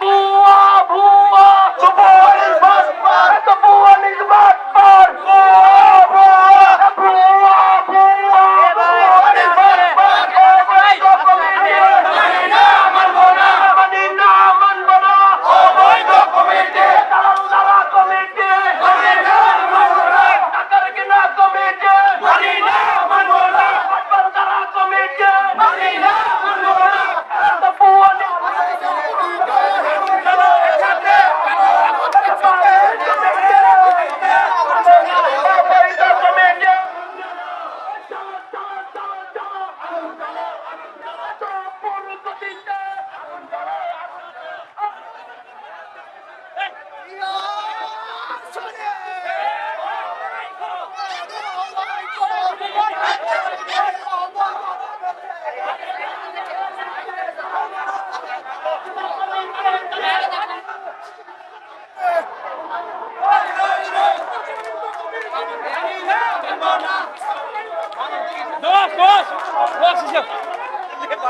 ভুয়া ভুয়া ভুয়া নির্বাচন এত ভুয়া নির্বাচন ভুয়া ভুয়া ভুয়া ভুয়া ভুয়া নির্বাচন মানি না মানবো না মানি না মানবো না অবৈধ কমিটি দালাল দালা কমিটি মানি না মানবো না টাকার কিনা কমিটি মানি না মানবো না বাটপার দালা কমিটি মানি না মানবো না এত ভুয়া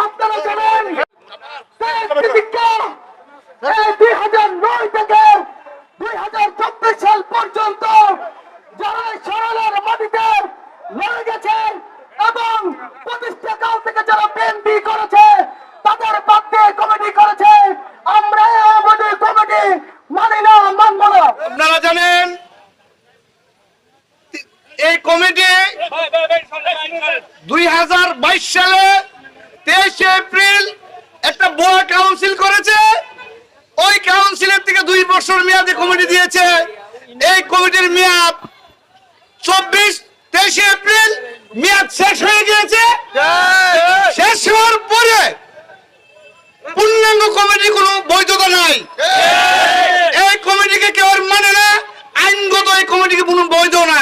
আপনারা জানেন এই প্রতিজ্ঞা এই দুই হাজার নয় থেকে দুই হাজার চব্বিশ সাল পর্যন্ত যারা এই সরলের মাটিতে লড়ে গেছেন এবং প্রতিষ্ঠাকাল থেকে যারা করেছে, তাদের বাদ কমিটি করেছে, আমরা এই কমিটি মানি না, মানব না। আপনারা জানেন, এই কমিটি দুই হাজার বাইশ সালে তেইশে এপ্রিল একটা বোয়া কাউন্সিল করেছে। ওই কাউন্সিলের থেকে দুই বছর মেয়াদে কমিটি দিয়েছে। এই কমিটির মেয়াদ চব্বিশ তেইশে এপ্রিল মেয়াদ শেষ হয়ে গিয়েছে। শেষ হওয়ার পরে পূর্ণাঙ্গ কমিটি কোনো বৈধতা নাই এই কমিটিকে কেউ আর মানে না আইনগত এই কমিটিকে কোনো বৈধ না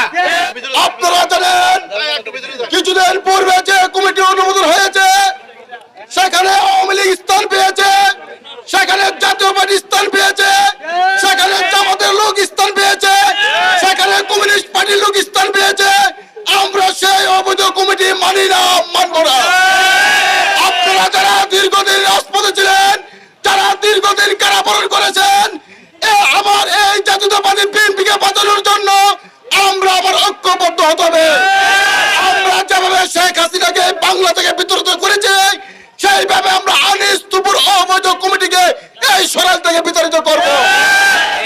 আপনারা জানেন কিছুদিন পূর্বে যে কমিটি অনুমোদন হয়েছে সেখানে আওয়ামী লীগ স্থান পেয়েছে সেখানে জাতীয় পার্টি স্থান পেয়েছে সেখানে জামাতের লোক স্থান পেয়েছে সেখানে কমিউনিস্ট পার্টির লোক স্থান পেয়েছে আমরা সেই অবৈধ কমিটি মানি না মানব না আপনারা যারা দীর্ঘদিন রাজপথে ছিলেন যারা দীর্ঘদিন কারাবরণ করেছেন এ আমার এই জাতীয়তাবাদী বিএনপিকে বাঁচানোর জন্য আমরা আবার ঐক্যবদ্ধ হতে হবে আমরা যেভাবে শেখ হাসিনাকে বাংলা থেকে বিতরিত করেছি, সেইভাবে আমরা আনিস তুপুর অবৈধ কমিটিকে এই সরাল থেকে বিতাড়িত করব।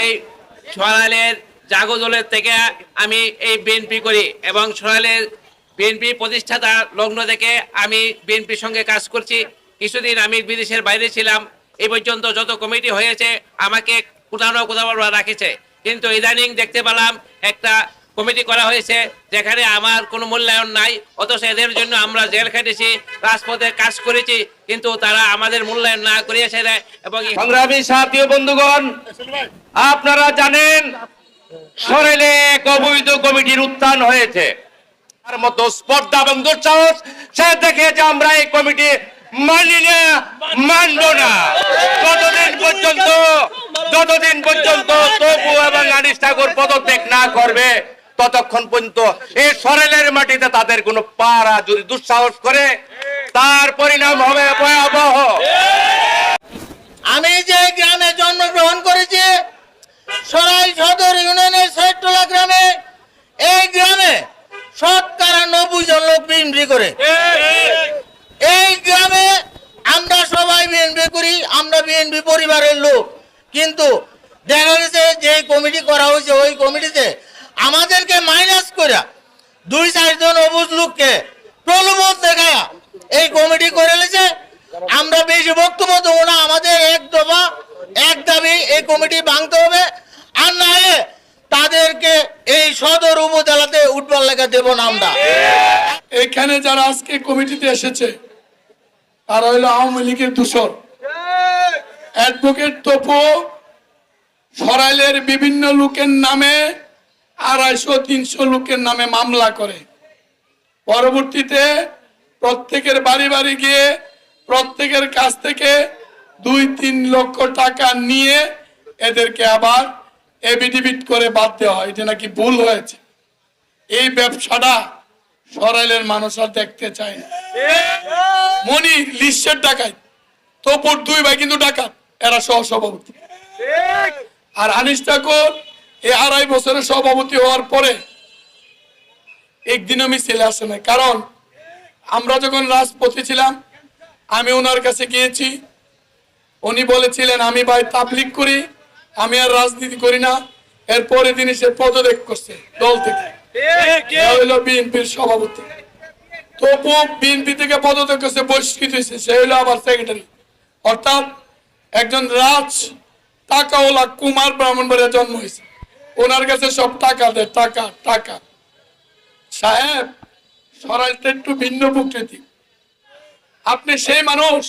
এই সরাইলের জাগো দলের থেকে আমি এই বিএনপি করি এবং সরাইলের বিএনপি প্রতিষ্ঠাতা লগ্ন থেকে আমি বিএনপির সঙ্গে কাজ করছি। কিছুদিন আমি বিদেশের বাইরে ছিলাম এই পর্যন্ত যত কমিটি হয়েছে আমাকে কোথাও না কোথাও রাখেছে। কিন্তু ইদানিং দেখতে পেলাম একটা কমিটি করা হয়েছে, যেখানে আমার কোনো মূল্যায়ন নাই, অথচ এদের জন্য আমরা জেল খেটেছি, রাজপথে কাজ করেছি, কিন্তু তারা আমাদের মূল্যায়ন না করিয়েছে এবং সংগ্রামী সাথী বন্ধুগণ, আপনারা জানেন, সরেলে এক অবৈধ কমিটির উত্থান হয়েছে। তার মতো স্পর্ধা এবং দুঃসাহস সে দেখে যে আমরা এই কমিটি মানি না, মানবো না। ততদিন পর্যন্ত, যতদিন পর্যন্ত তবু এবং আনিস ঠাকুর পদত্যাগ না করবে ততক্ষণ পর্যন্ত এই সরেলের মাটিতে তাদের কোনো পাড়া যদি দুঃসাহস করে, তার পরিণাম হবে ভয়াবহ। আমি যে গ্রামে জন্মগ্রহণ করেছি সরাই সদর ইউনিয়নের সৈটলা গ্রামে এই গ্রামে শতকরা নব্বই জন লোক বিএনপি করে এই গ্রামে আমরা সবাই বিএনপি করি আমরা বিএনপি পরিবারের লোক কিন্তু দেখা গেছে যে কমিটি করা হয়েছে ওই কমিটিতে আমাদেরকে মাইনাস করে চারজন অবুজ লোককে প্রলোভন দেখা এই কমিটি করে লেছে আমরা বেশি বক্তব্য দেবো না, আমাদের এক দফা, এক দাবি এই কমিটি ভাঙতে হবে। আর না তাদেরকে এই সদর উপজেলাতে উঠবার লেখা দেবো না আমরা। এখানে যারা আজকে কমিটিতে এসেছে, তারা হলো আওয়ামী লীগের দূষর। অ্যাডভোকেট তপু, সরাইলের বিভিন্ন লোকের নামে আড়াইশো, তিনশো লোকের নামে মামলা করে। পরবর্তীতে প্রত্যেকের বাড়ি বাড়ি গিয়ে প্রত্যেকের কাছ থেকে দুই তিন লক্ষ টাকা নিয়ে এদেরকে আবার এবিডিবিট করে বাদ দেওয়া হয়। এটা নাকি ভুল হয়েছে। এই ব্যবসাটা সরাইলের মানুষ আর দেখতে চায় না। মনি লিস্টের ডাকাত। তোপর দুই ভাই কিন্তু ডাকাত। এরা সহ সভাপতি আর আনিস ঠাকুর এই আড়াই বছরের সভাপতি হওয়ার পরে একদিনও মিছিলে আসে না কারণ আমরা যখন রাজপথে ছিলাম, আমি ওনার কাছে গিয়েছি। উনি বলেছিলেন, আমি ভাই তাবলিক করি, আমি আর রাজনীতি করি না। এরপরে তিনি সে পদত্যাগ করছে দল থেকে। বিএনপির সভাপতি। তবু বিএনপি থেকে পদত্যাগ করছে, বহিষ্কৃত হয়েছে। সে হইল আবার সেক্রেটারি অর্থাৎ একজন রাজ টাকাওয়ালা কুমার ব্রাহ্মণবাড়িয়া জন্ম হয়েছে। ওনার কাছে সব টাকা দেয়, টাকা টাকা। সাহেব স্বরাজটা একটু ভিন্ন প্রকৃতি। আপনি সেই মানুষ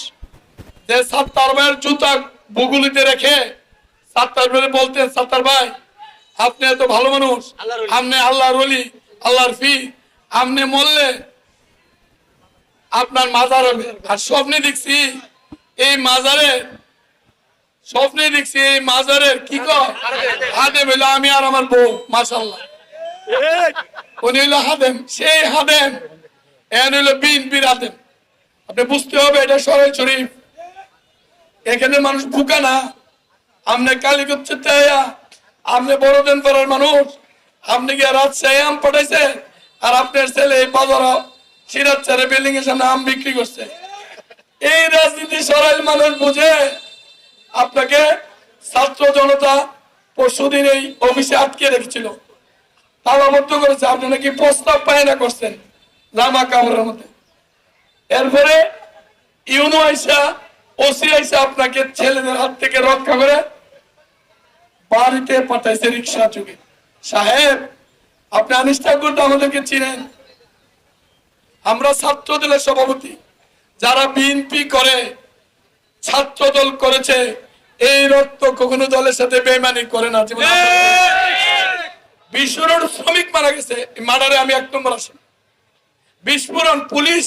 যে সাত্তার ভাইয়ের জুতা বুগুলিতে রেখে সাত্তার ভাই বলতেন সাত্তার ভাই আপনি এত ভালো মানুষ। আপনি আল্লাহর অলি আল্লাহর ফি। আপনি মরলে আপনার মাজার হবে। আর স্বপ্নে দেখছি এই মাজারে স্বপ্নে দেখছি এই মাজারের কি কয়? হাদেম হইল আমি আর আমার বউ মাসাল্লাহ উনি হইল হাদেম, সেই হাদেম। এন হইল বিএনপির হাদেম। আপনি বুঝতে হবে, এটা সরাই শরীফ। এখানে মানুষ বুকা না। আপনি কালী করছে তাইয়া আপনি বড়দিন পাড়ার মানুষ। আপনি কি রাজশাহী আম পাঠাইছে, আর আপনার ছেলে এই বাজার সিরাজ চারে বিল্ডিং এর সামনে আম বিক্রি করছে। এই রাজনীতি সরাইল মানুষ বুঝে, আপনাকে ছাত্র জনতা পরশুদিন এই অফিসে আটকে রেখেছিল। তালাবদ্ধ করেছে, আপনি নাকি প্রস্তাব পায়না করছেন জামা কামড়ের মধ্যে। এরপরে ইউনো আইসা, ওসি আইসা আপনাকে ছেলেদের হাত থেকে রক্ষা করে বাড়িতে পাঠাইছে রিক্সা সাহেব, আপনি আমাদেরকে চিনেন। আমরা ছাত্র দলের সভাপতি, যারা বিএনপি করে ছাত্র দল করেছে, এই রক্ত কখনো দলের সাথে বেমানি করে না, জীবনে বিস্ফোরণ শ্রমিক মারা গেছে মার্ডারে আমি এক নম্বর আসি বিস্ফোরণ পুলিশ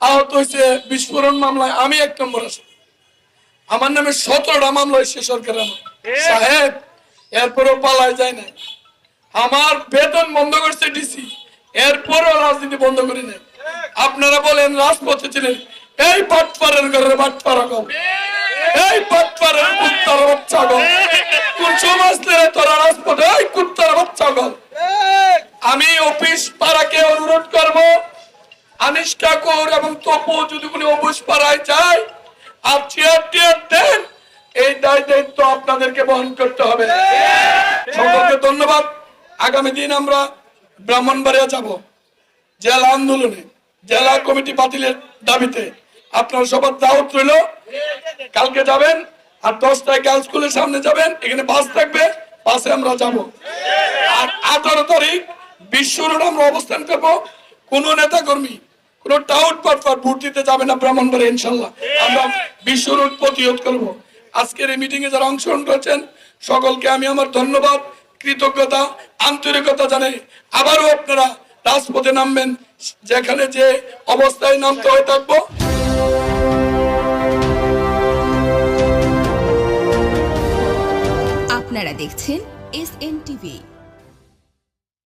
আহত হয়েছে বিস্ফোরণ মামলায় আমি এক নম্বর আছি আমার নামে সতেরোটা মামলা হয়েছে সরকারের সাহেব এরপরও পালায় যায় না আমার বেতন বন্ধ করছে ডিসি এরপরও রাজনীতি বন্ধ করি নাই। আপনারা বলেন রাজপথে ছিলেন এই বাটপাড়ের ঘরের বাটপাড়া কম এই বাটপাড়ের কুত্তার বাচ্চা কোন সমাজ থেকে তোরা রাজপথে এই কুত্তার বাচ্চা আমি অফিস পাড়াকে অনুরোধ করব আনিস ঠাকুর এবং তপু যদি কোনো অবুজ পাড়ায় যায় আর চেয়ার টিয়ার দেন এই দায় দায়িত্ব আপনাদেরকে বহন করতে হবে। সকলকে ধন্যবাদ। আগামী দিন আমরা ব্রাহ্মণবাড়িয়া যাব জেলা আন্দোলনে জেলা কমিটি বাতিলের দাবিতে। আপনার সবার দাওয়াত রইল। কালকে যাবেন আর দশটায় গার্লস স্কুলের সামনে যাবেন, এখানে বাস থাকবে বাসে আমরা যাব। আর আঠারো তারিখ বিশ্ব রোড আমরা অবস্থান করব। কোন নেতা কর্মী কোন টাউট পাটপাট ভোট দিতে যাবে না ব্রাহ্মণবাড়ি ইনশাল্লাহ। আমরা বিশ্ব রোড প্রতিরোধ করব। আজকের এই মিটিং এ যারা অংশগ্রহণ করেছেন, সকলকে আমি আমার ধন্যবাদ, কৃতজ্ঞতা, আন্তরিকতা জানাই। আবারও আপনারা রাজপথে নামবেন, যেখানে যে অবস্থায় নামতে হয়ে থাকব। দেখছেন